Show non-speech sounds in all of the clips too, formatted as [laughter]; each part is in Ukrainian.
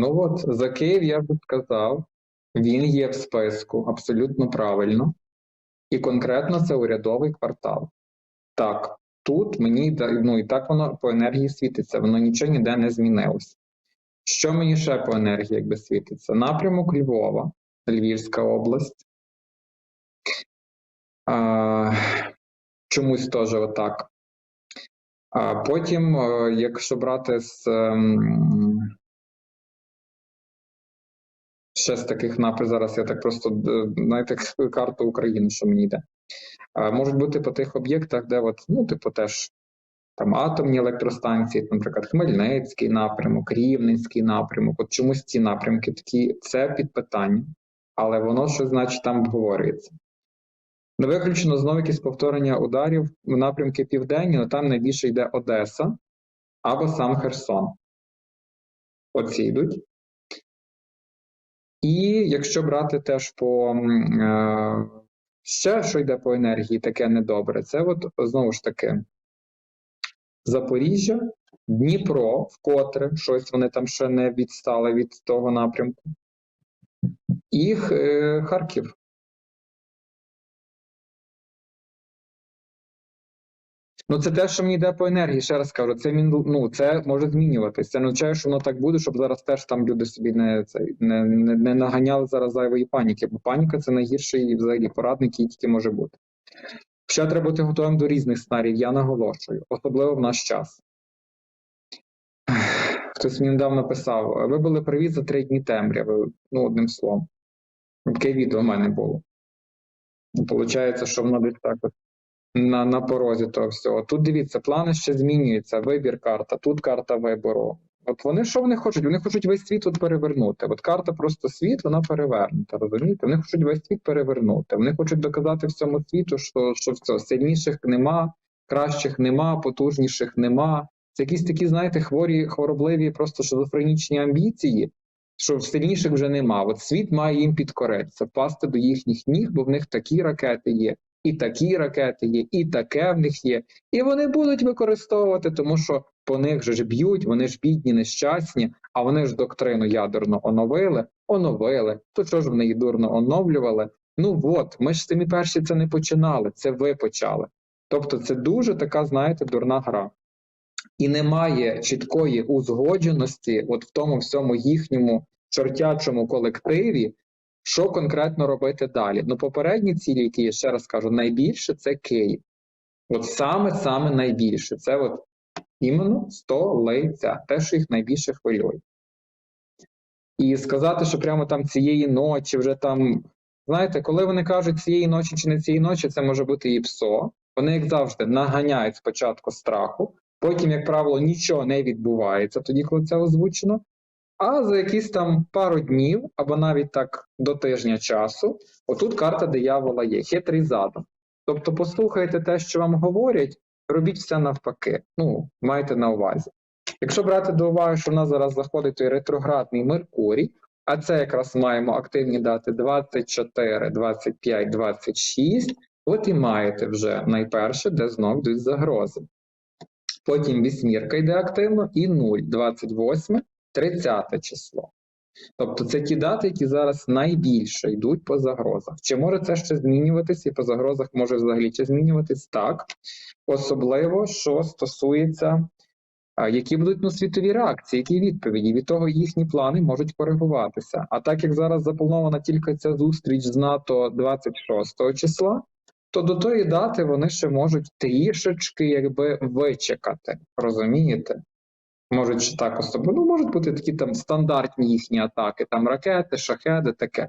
Ну от за Київ я би сказав, він є в списку абсолютно правильно. І конкретно це урядовий квартал. Так, тут мені ну і так воно по енергії світиться, воно нічого ніде не змінилось. Що мені ще по енергії якби світиться? Напрямок Львова, Львівська область. А, чомусь теж отак. А потім, е, якщо брати з ще з таких напрям, зараз я так просто д- знаєте, [laughs] карту України, що мені йде. А, можуть бути по тих об'єктах, де от, ну, типу, теж там атомні електростанції, наприклад, Хмельницький напрямок, Рівненський напрямок. От чомусь ці напрямки такі, це під питання, але воно щось, значить, там обговорюється. Не виключено знову якісь повторення ударів в напрямки південні, але там найбільше йде Одеса або сам Херсон. Оці йдуть. І якщо брати теж по е, ще, що йде по енергії, таке недобре, це от знову ж таки Запоріжжя, Дніпро, вкотре щось вони там ще не відстали від того напрямку, і е, Харків. Ну, це те, що мені йде по енергії, ще раз кажу, це ну, це може змінюватися. Це не означає, що воно так буде, щоб зараз теж там люди собі не, це, не, не, не наганяли зараз зайвої паніки, бо паніка це найгірший взагалі порадник, який тільки може бути. Ще треба бути готовим до різних сценаріїв, я наголошую, особливо в наш час. Хтось мені недавно писав: ви були привіт за три дні темряви, ну, одним словом. Таке відео в мене було. Получається, що воно десь так на, на порозі того всього. Тут дивіться, плани ще змінюються, вибір карта, тут карта вибору. От вони що вони хочуть? Вони хочуть весь світ тут перевернути. От карта просто світ, вона перевернута. Розумієте? Вони хочуть весь світ перевернути. Вони хочуть доказати всьому світу, що, що все, сильніших нема, кращих нема, потужніших нема. Це якісь такі, знаєте, хворі, хворобливі, просто шизофренічні амбіції, що сильніших вже нема. От світ має їм підкоритися, впасти до їхніх ніг, бо в них такі ракети є, і такі ракети є, і таке в них є. І вони будуть використовувати, тому що по них же ж б'ють, вони ж бідні, нещасні, а вони ж доктрину ядерно оновили, оновили. То що ж вони її дурно оновлювали? Ну от, ми ж самі перші це не починали, це ви почали. Тобто це дуже така, знаєте, дурна гра. І немає чіткої узгодженості, от в тому всьому їхньому чортячому колективі, що конкретно робити далі. Ну, попередні цілі, які я ще раз кажу, найбільше це Київ. От саме саме найбільше. Це от іменно столиця, те, що їх найбільше хвилює. І сказати, що прямо там цієї ночі вже там. Знаєте, коли вони кажуть цієї ночі чи не цієї ночі, це може бути і ПСО. Вони, як завжди, наганяють спочатку страху, потім, як правило, нічого не відбувається, тоді, коли це озвучено. А за якісь там пару днів, або навіть так до тижня часу, отут карта диявола є, хитрий задум. Тобто, послухайте те, що вам говорять, робіть все навпаки. Ну, майте на увазі. Якщо брати до уваги, що в нас зараз заходить той ретроградний Меркурій, а це якраз маємо активні дати 24, 25, 26, от і маєте вже найперше, де знов йдуть загрози. Потім вісьмірка йде активно і 0, 28, 30 число. Тобто це ті дати, які зараз найбільше йдуть по загрозах. Чи може це ще змінюватись, і по загрозах може взагалі чи змінюватись? Так. Особливо, що стосується, які будуть ну, світові реакції, які відповіді. Від того їхні плани можуть коригуватися. А так як зараз запланована тільки ця зустріч з НАТО 26 числа, то до тої дати вони ще можуть трішечки якби вичекати. Розумієте? Можуть так особливо, ну можуть бути такі там стандартні їхні атаки, там ракети, шахеди, таке.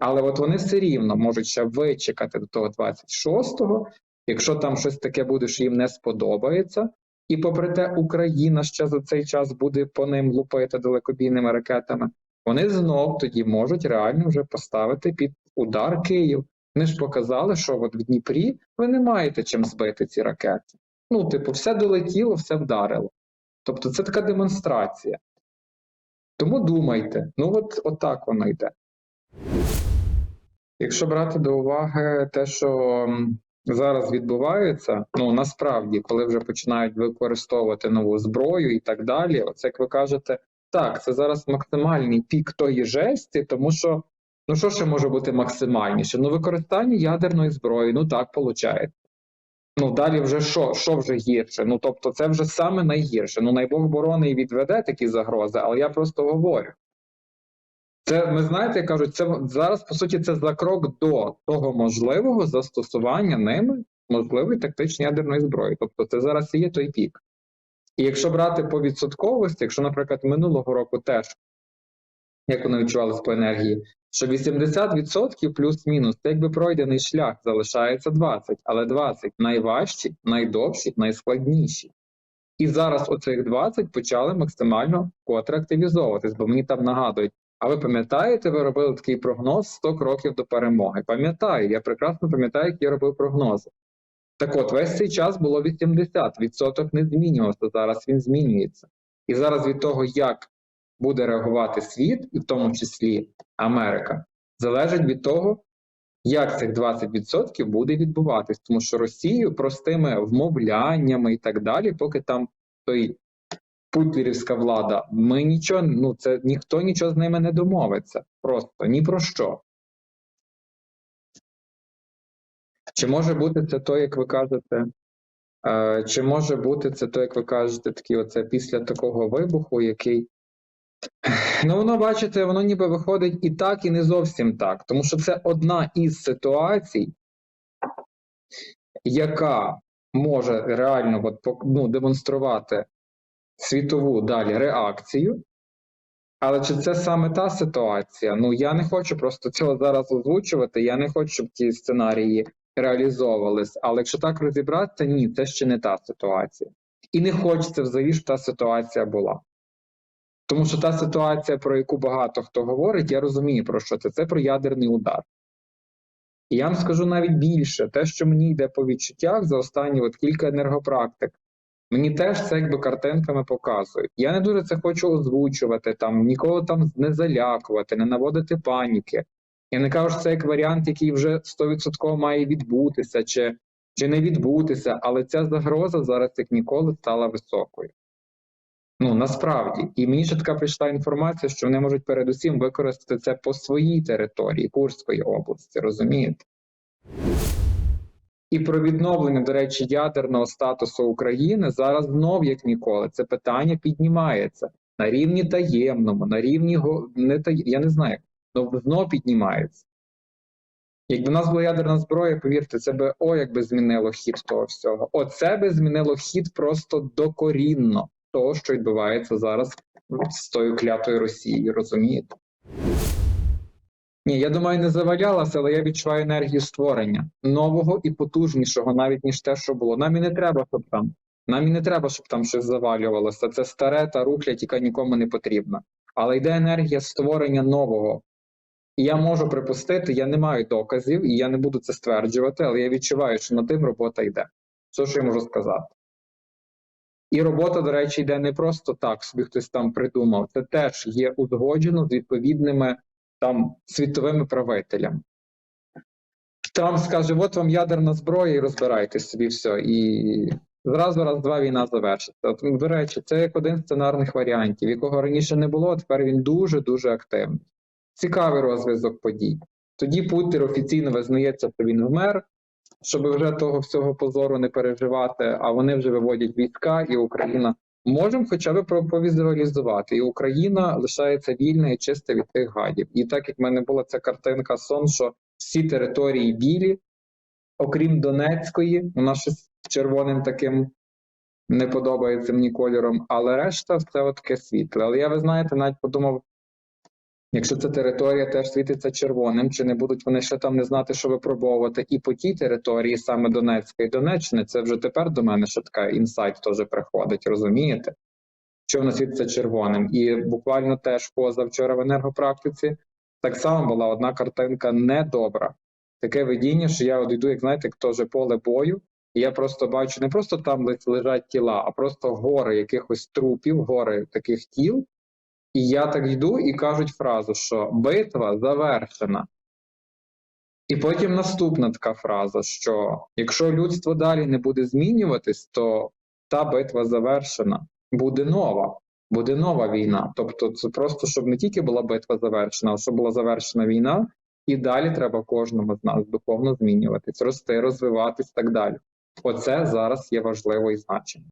Але от вони все рівно можуть ще вичекати до того 26-го, якщо там щось таке буде, що їм не сподобається. І попри те, Україна ще за цей час буде по ним лупити далекобійними ракетами. Вони знов тоді можуть реально вже поставити під удар Київ. Вони ж показали, що от в Дніпрі ви не маєте чим збити ці ракети. Ну, типу, все долетіло, все вдарило. Тобто це така демонстрація. Тому думайте, ну от, от так воно йде. Якщо брати до уваги те, що зараз відбувається, ну насправді, коли вже починають використовувати нову зброю і так далі, оце як ви кажете, так, це зараз максимальний пік тої жесті, тому що ну що ще може бути максимальніше? Ну, використання ядерної зброї, ну так виходить. Ну, далі вже що, що вже гірше? Ну, тобто, це вже саме найгірше. Ну, найбог борони і відведе такі загрози, але я просто говорю. Це, ми знаєте, кажуть, це зараз, по суті, це за крок до того можливого застосування ними можливої тактичної ядерної зброї. Тобто, це зараз і є той пік. І якщо брати по відсотковості, якщо, наприклад, минулого року теж, як вони відчувалися по енергії, що 80% плюс-мінус, це якби пройдений шлях, залишається 20, але 20 найважчі, найдовші, найскладніші. І зараз оцих 20 почали максимально вкотре активізовуватись, бо мені там нагадують. А ви пам'ятаєте, ви робили такий прогноз 100 кроків до перемоги? Пам'ятаю, я прекрасно пам'ятаю, як я робив прогнози. Так от, весь цей час було 80, відсоток не змінювався, зараз він змінюється. І зараз від того, як буде реагувати світ, і в тому числі Америка, залежить від того, як цих 20% буде відбуватись. Тому що Росію простими вмовляннями і так далі, поки там той путлерівська влада, ми нічого, ну це ніхто нічого з ними не домовиться. Просто ні про що. Чи може бути це то, як ви кажете? Е, чи може бути це то, як ви кажете, такий оце після такого вибуху, який. Ну, воно, бачите, воно ніби виходить і так, і не зовсім так. Тому що це одна із ситуацій, яка може реально от, ну, демонструвати світову далі реакцію. Але чи це саме та ситуація? Ну я не хочу просто цього зараз озвучувати. Я не хочу, щоб ті сценарії реалізовувались. Але якщо так розібратися, ні, це ще не та ситуація. І не хочеться взагалі, щоб та ситуація була. Тому що та ситуація, про яку багато хто говорить, я розумію, про що це. Це про ядерний удар. І я вам скажу навіть більше, те, що мені йде по відчуттях за останні от кілька енергопрактик, мені теж це якби картинками показують. Я не дуже це хочу озвучувати, там нікого там не залякувати, не наводити паніки. Я не кажу, що це як варіант, який вже 100% має відбутися чи, чи не відбутися, але ця загроза зараз як ніколи стала високою. Ну насправді, і мені ще така прийшла інформація, що вони можуть передусім використати це по своїй території Курської області, розумієте? І про відновлення, до речі, ядерного статусу України зараз знов як ніколи це питання піднімається на рівні таємному, на рівні не таєм... я не знаю, але знов піднімається. Якби в нас була ядерна зброя, повірте, це би о, якби змінило хід того всього. Оце би змінило хід просто докорінно того, що відбувається зараз з тою клятою Росією, розумієте? Ні, я думаю, не завалялася, але я відчуваю енергію створення нового і потужнішого, навіть ніж те, що було. Нам і не треба, щоб там. Нам і не треба, щоб там щось завалювалося. Це старе та рухлядь, яка нікому не потрібна. Але йде енергія створення нового. І я можу припустити, я не маю доказів, і я не буду це стверджувати, але я відчуваю, що над тим робота йде. Що ж я можу сказати? І робота, до речі, йде не просто так, собі хтось там придумав. Це теж є узгоджено з відповідними там світовими правителями. Трамп скаже: от вам ядерна зброя, і розбирайтесь собі все. І зразу раз два війна завершиться. От, до речі, це як один з сценарних варіантів, якого раніше не було, тепер він дуже-дуже активний. Цікавий розв'язок подій. Тоді Путін офіційно визнається, що він вмер, щоб вже того всього позору не переживати, а вони вже виводять війська, і Україна можемо хоча б повізуалізувати. І Україна лишається вільна і чиста від тих гадів. І так як в мене була ця картинка сон, що всі території білі, окрім Донецької, вона щось червоним таким не подобається мені кольором, але решта все таке світле. Але я, ви знаєте, навіть подумав. Якщо ця територія теж світиться червоним, чи не будуть вони ще там не знати, що випробовувати, і по тій території, саме Донецької Донеччини, це вже тепер до мене ще така інсайт теж приходить, розумієте? Що вона світиться червоним. І буквально теж позавчора в енергопрактиці так само була одна картинка недобра. Таке видіння, що я от як знаєте, як теж поле бою, і я просто бачу не просто там лежать тіла, а просто гори якихось трупів, гори таких тіл. І я так йду і кажуть фразу, що битва завершена. І потім наступна така фраза, що якщо людство далі не буде змінюватись, то та битва завершена, буде нова. буде нова війна. Тобто, це просто щоб не тільки була битва завершена, а щоб була завершена війна, і далі треба кожному з нас духовно змінюватись, рости, розвиватись і так далі. Оце зараз є важливо і значимо.